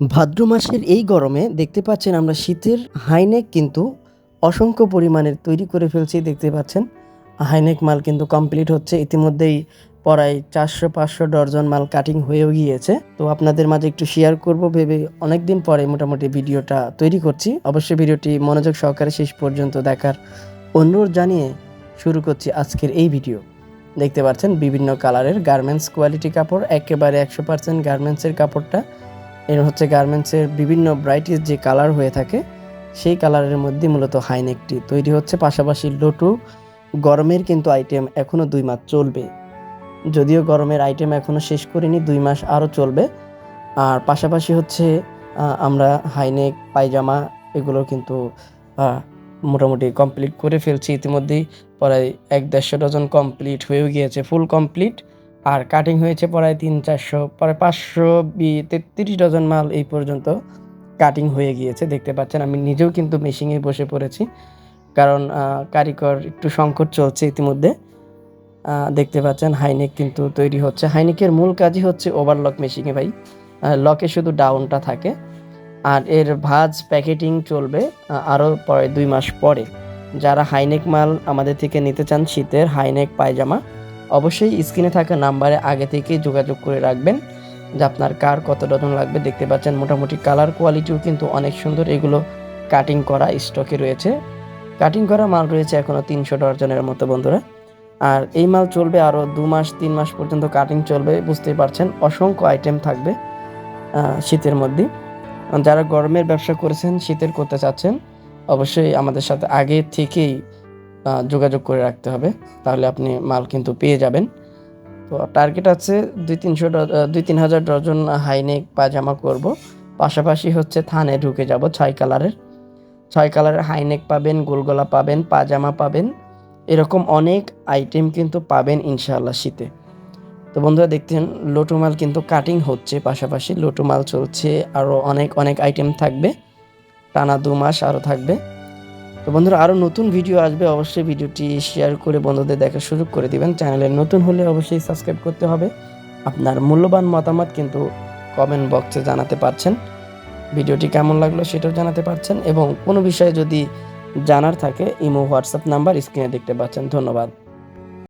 ভাদ্র মাসের এই গরমে দেখতে পাচ্ছেন আমরা শীতের হাইনেক কিন্তু অসংখ্য পরিমাণের তৈরি করে ফেলছি, দেখতে পাচ্ছেন। হাইনেক মাল কিন্তু কমপ্লিট হচ্ছে। ইতিমধ্যেই প্রায় চারশো পাঁচশো ডর্জন মাল কাটিং হয়েও গিয়েছে। তো আপনাদের মাঝে একটু শেয়ার করব, ভেবে অনেক দিন পরে মোটামুটি ভিডিওটা তৈরি করছি। অবশ্যই ভিডিওটি মনোযোগ সহকারে শেষ পর্যন্ত দেখার অনুরোধ জানিয়ে শুরু করছি আজকের এই ভিডিও। দেখতে পাচ্ছেন বিভিন্ন কালারের গার্মেন্টস কোয়ালিটি কাপড়, একেবারে একশো পার্সেন্ট গার্মেন্টসের কাপড়টা এর হচ্ছে গার্মেন্টসের বিভিন্ন ব্রাইটিস যে কালার হয়ে থাকে, সেই কালারের মধ্যে মূলত হাইনেকটি তৈরি হচ্ছে পাশাপাশি লোটু, গরমের কিন্তু আইটেম এখনও দুই মাস চলবে। যদিও গরমের আইটেম এখনও শেষ করিনি, দুই মাস আরও চলবে। আর পাশাপাশি হচ্ছে আমরা হাইনেক পায়জামা এগুলো কিন্তু মোটামুটি কমপ্লিট করে ফেলছি। ইতিমধ্যেই প্রায় এক দেড়শো ডজন কমপ্লিট হয়েও গিয়েছে ফুল কমপ্লিট আর কাটিং হয়েছে প্রায় তিন চারশো, প্রায় পাঁচশো বি, তেত্রিশ ডজন মাল এই পর্যন্ত কাটিং হয়ে গিয়েছে। দেখতে পাচ্ছেন, আমি নিজেও কিন্তু মেশিনে বসে পড়েছি, কারণ কারিগর একটু সংকট চলছে ইতিমধ্যে। দেখতে পাচ্ছেন হাইনেক কিন্তু তৈরি হচ্ছে। হাইনেকের মূল কাজই হচ্ছে ওভারলক মেশিনে ভাই। লকে শুধু ডাউনটা থাকে, আর এর ভাজ প্যাকেটিং চলবে আরও পরে দুই মাস পরে। যারা হাইনেক মাল আমাদের থেকে নিতে চান শীতের হাইনেক পায়জামা অবশ্যই স্ক্রিনে থাকা নাম্বারে আগে থেকেই যোগাযোগ করে রাখবেন, যে আপনার কার কত ডজন লাগবে। দেখতে পাচ্ছেন মোটামুটি কালার কোয়ালিটিও কিন্তু অনেক সুন্দর। এগুলো কাটিং করা স্টকে রয়েছে। কাটিং করা মাল রয়েছে এখনও তিনশো ডজনের মতো বন্ধুরা। আর এই মাল চলবে আরও দু মাস, তিন মাস পর্যন্ত কাটিং চলবে, বুঝতেই পারছেন। অসংখ্য আইটেম থাকবে শীতের মধ্যে। যারা গরমের ব্যবসা করেছেন, শীতের করতে চাচ্ছেন, অবশ্যই আমাদের সাথে আগে থেকেই যোগাযোগ করে রাখতে হবে। তাহলে আপনি মাল কিন্তু পেয়ে যাবেন। তো টার্গেট আছে দুই তিনশো দুই তিন হাজার ডজন হাইনেক পায়জামা করব। পাশাপাশি হচ্ছে থানে ঢুকে যাব ছয় কালারের ছয় কালারের হাইনেক পাবেন, গোলগলা পাবেন পাজামা পাবেন। এরকম অনেক আইটেম কিন্তু পাবেন ইনশাআল্লাহ শীতে। তো বন্ধুরা দেখতেন লোটো মাল কিন্তু কাটিং হচ্ছে। পাশাপাশি লোটো মাল চলছে। আরও অনেক অনেক আইটেম থাকবে। টানা দু মাস আরও থাকবে। তো বন্ধুরা আরও নতুন ভিডিও আসবে, অবশ্যই ভিডিওটি শেয়ার করে বন্ধুদের দেখা শুরু করে দিবেন। চ্যানেলে নতুন হলে অবশ্যই সাবস্ক্রাইব করতে হবে। আপনার মূল্যবান মতামত কিন্তু কমেন্ট বক্সে জানাতে পারছেন। ভিডিওটি কেমন লাগল সেটাও জানাতে পারছেন এবং কোনো বিষয়ে যদি জানার থাকে, ইমো হোয়াটসঅ্যাপ নাম্বার স্ক্রিনে দেখতে পাচ্ছেন। ধন্যবাদ।